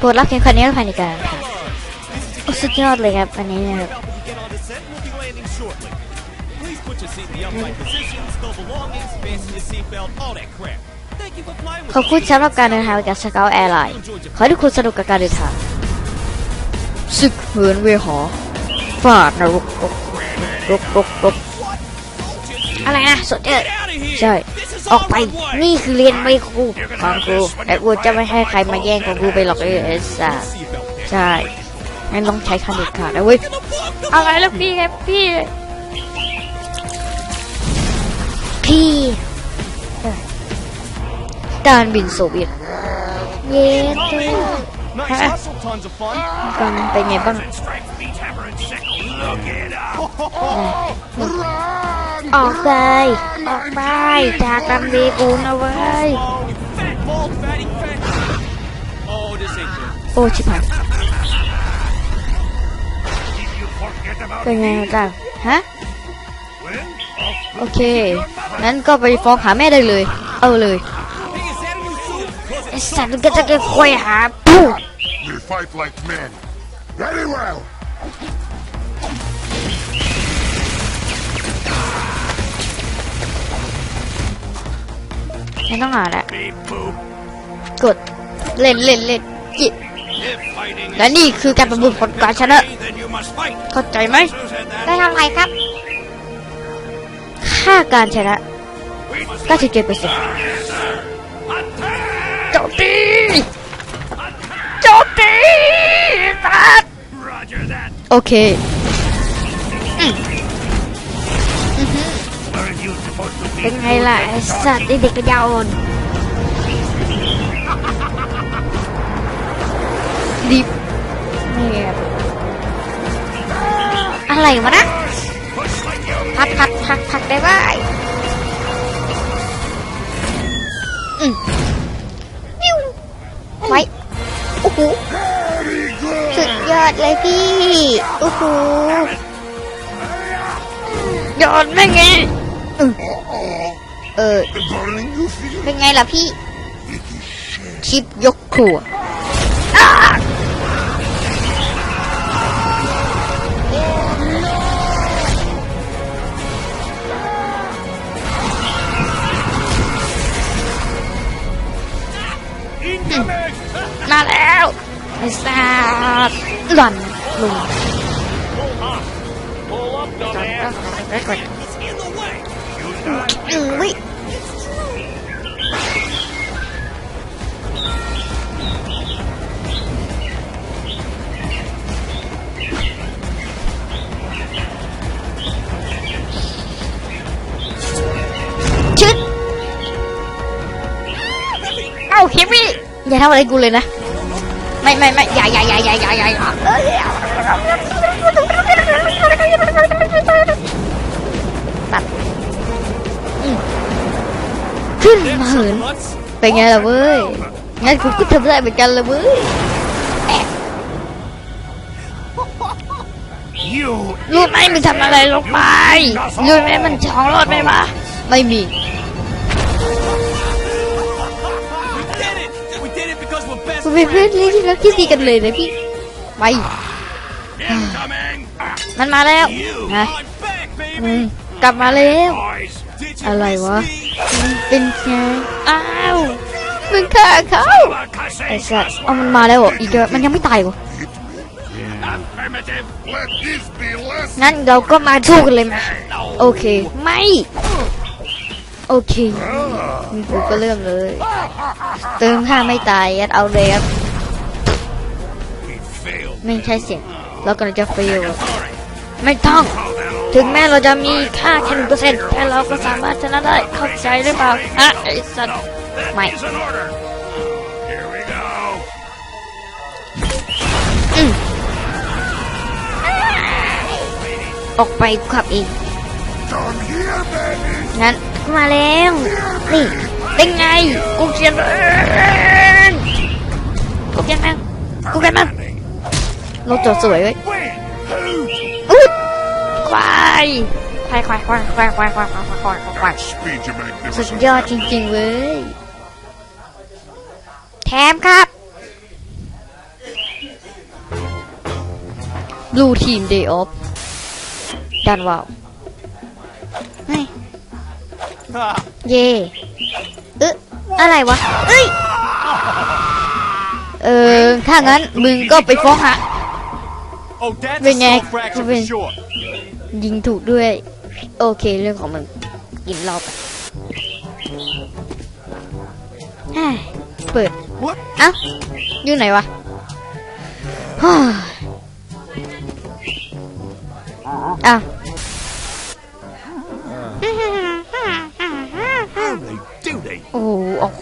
ปวดรับเข็มขัดนี้ผ่านอีกการครับสุดยอดเลยครับอันนี้นะครับขอบคุณสำหรับการเดินทางกับสเกลแอร์ไลน์ขอให้ทุกคนสนุกกับการเดินทางศึกเหินเวหอฟาดนรกรกรกรก อะไรนะสดเจอ Get out of here! ใช่ This is ออก all ไป my way! นี่คือเรียนไม่ครูฟังครูแต่กูจะไม่ให้ใครมาแย่งของกูไปหรอกเออไอ้สัส Seatbelt there. ใช่งั้นต้องใช้คันเด็ดขาดนะเว้ย In the book, the อะไรแล้วพี่ครับพี่ พี่เอ้ยการบินโซเวียตเย้ตัว Nice Huh? hustle, tons of fun. กันเป็นไงบ้าง ออกเลย ออกไป จากดำดีกูนะเว้ย โอ้ชิบหายเป็นไงล้ะฮะ โอเค งั้นก็ไปฟ้องหาแม่ได้เลย เอาเลยไอสัตว์ก็จะไปคอยหาพู fight like men. Very well. ไม่ต้องหาแล้ว beep boop. กดเล่นเล่นเล่นจิต If fighting และนี่คือการประมูลผลการชนะ then you must fight. เข้าใจไหม Who said that? ได้เท่าไหร่ครับค่าการชนะ We must 97เปอร์เซ็นต์ attack. โจมตีโจมตีสัตว์ Roger that. โอเค Aren't you supposed to เป็นไงล่ะไอ้สัตว์ไอเด็กกระยาอ่อนดิบเนี่ครับอะไรวะนะพัดพัดพัดพัดได้ไหมอืมนิ้วไว้โอ้โหสุดยอดเลยพี่ โอ้โหยอดแม่งไง อืมเออเป็นไงล่ะพี่ คลิปยกครัวอ้ามาแล้วไอ้สัตว์หล่อนลง Pull up, จอด dumbass. ไว้ก่อน Ui. Chết. Đâu đi. Dạ đâu đây cu lên nè. Mày mày mày dạ dạ dạ dạ dạ dạ. ขึ้นมาเหินเป็นไงล่ะเว้ยงั้นกูก็ทำได้เหมือนกันละเว้ย You รู้ไหมมึงทำอะไรลงไปรู้ไหมมันช่องรอดไหมวะไม่มี We did it! We did it because we're best กูเป็นเพื่อนที่รักที่ดีกันเลยนะพี่ไปมันมาแล้วนะกลับมาแล้ว อะไรวะ เป็นไงอ้าวมึงฆ่าเขาไอ้สัสเอามันมาแล้วเหรออีกแล้วมันยังไม่ตายวะ Affirmative. Let this be less. งั้นเราก็มาสู้กันเลยไหมโอเค ไม่ โอเคงั้นกูก็เริ่มเลย เติมค่าไม่ตายยัดเอาเลยครับ We failed. ไม่ใช่เสียงเรากำลังจะเฟล Sorry. ไม่ต้อง Call that old ถึงแม้เราจะมีค่าแค่หนึ่งเปอร์เซ็นต์แต่เราก็สามารถชนะได้เข้าใจหรือเปล่าฮะไอ้สัตว์ That Mike. is an order. Here we go. ออกไปขับเอง Come here, baby. งั้นมาแล้วนี่เป็นไงกูเขียนเองกูเขียนแม่งกูเขียนแม่งรถจอดสวยเว้ย ควายควายควายควายควายควายควายควายควายควาย Speed, you สุดยอดจริงๆเว้ยแถมครับ Blue Team Day Off ดันว้าวเย่เอ๊ะอะไรวะ เอ้ย เออ ถ้างั้น มึงก็ไปฟ้องหา Oh, that's Bên a nghe, soul fracture bên- for sure. ยิงถูกด้วย โอเคเรื่องของมึงกินเหล้าไปเฮ้ยเปิด What? เอ้าอยู่ไหนวะฮ่าอ้าว How they do they? โอ้โหโอ้โห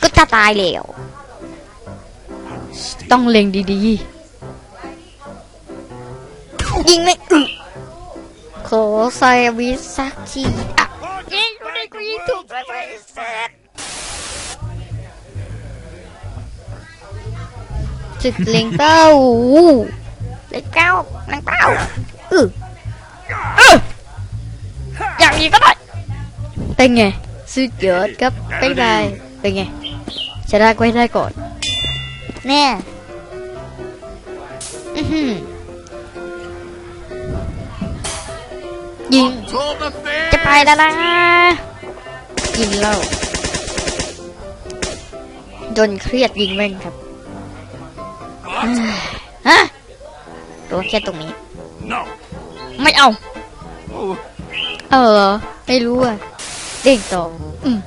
ก็จะตายแล้ว ต้องเล็งดีๆ ยิงไม่อึขอใส่วิสักทีอะยิงไม่ได้กูยิงถูกด้วยไอ้สัสจึกเล็งเป้าเล็งเป้าเล็งเป้าเออเอออย่างนี้ก็ได้เป็นไงสุดยอดครับบ๊ายบายเป็นไงชนะก็ให้ได้ก่อนแน่อือหือ ยิง To the face! จะไปแล้วนะกินเหล้าจนเครียดยิงแม่งครับเฮ้ยฮะโดนแค่ตรงนี้ No. ไม่เอา Oh, เออเหรอไม่รู้อะ เด้งต่ออืม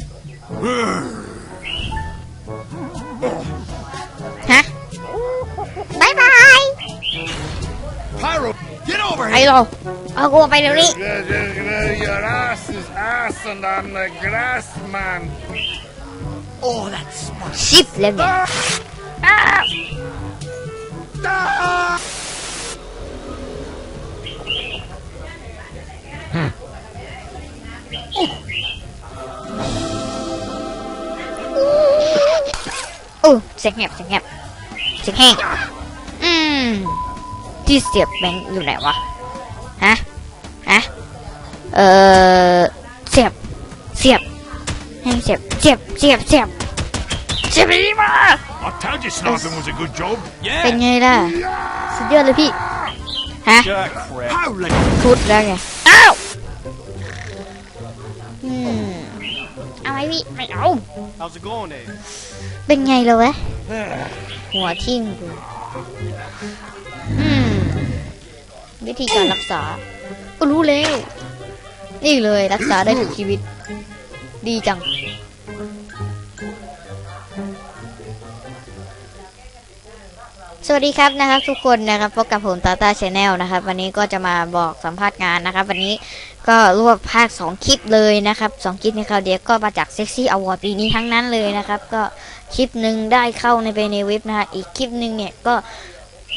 ฮะบายบาย Pyro, get over ไอ้ here! เรา เอากูไปเดี๋ยวนี้ Your ass is ass and on the grass, man. oh, that's smart. ชิปแล้วเนี่ยอ้าวโอ้เสียงแหบเสียงแหบเสียงแห้งอืมที่เสียบแบงค์อยู่ไหนวะ เออเสียบ เสียบให้เสียบ เสียบ เสียบ เสียบ เสียบไปดีมา I told you sniping was a good job. เป็น Yeah. ไงล่ะ สุดยอดเลยพี่ ฮะ Ah, crap. Holy ชุดแล้วไง อ้าว อืม เอาไหมพี่ ไม่เอา How's it going, Dave? เป็นไงเลยวะ หัวทิ่มกูอืม วิธีการรักษาก็รู้แล้ว นี่เลยรักษาได้ทุกชีวิต ดีจัง สวัสดีครับนะครับ ทุกคนนะครับพบกับผมตาตาชาแนลนะครับ วันนี้ก็จะมาบอกสัมภาษณ์งานนะครับ วันนี้ก็รวบภาค 2 คลิปเลยนะครับ 2 คลิปในคราวเดียวก็มาจากเซ็กซี่อวอร์ดปีนี้ทั้งนั้นเลยนะครับ ก็คลิปหนึ่งได้เข้าในไปในเว็บนะฮะอีกคลิปหนึ่งเนี่ยก็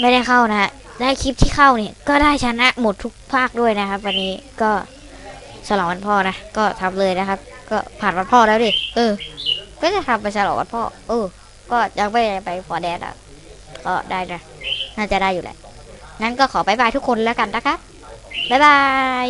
ไม่ได้เข้านะฮะได้คลิปที่เข้าเนี่ยก็ได้ชนะหมดทุกภาคด้วยนะครับ วันนี้ก็ ฉลองวันพ่อนะ ก็ทำเลยนะครับ ก็ผ่านวันพ่อแล้วดิ เออ ก็จะทำไปฉลองวันพ่อ เออ ก็ยังไม่ไปฟอร์แดดอะ ก็ได้นะ น่าจะได้อยู่แหละ งั้นก็ขอบายบายทุกคนแล้วกันนะครับบายบาย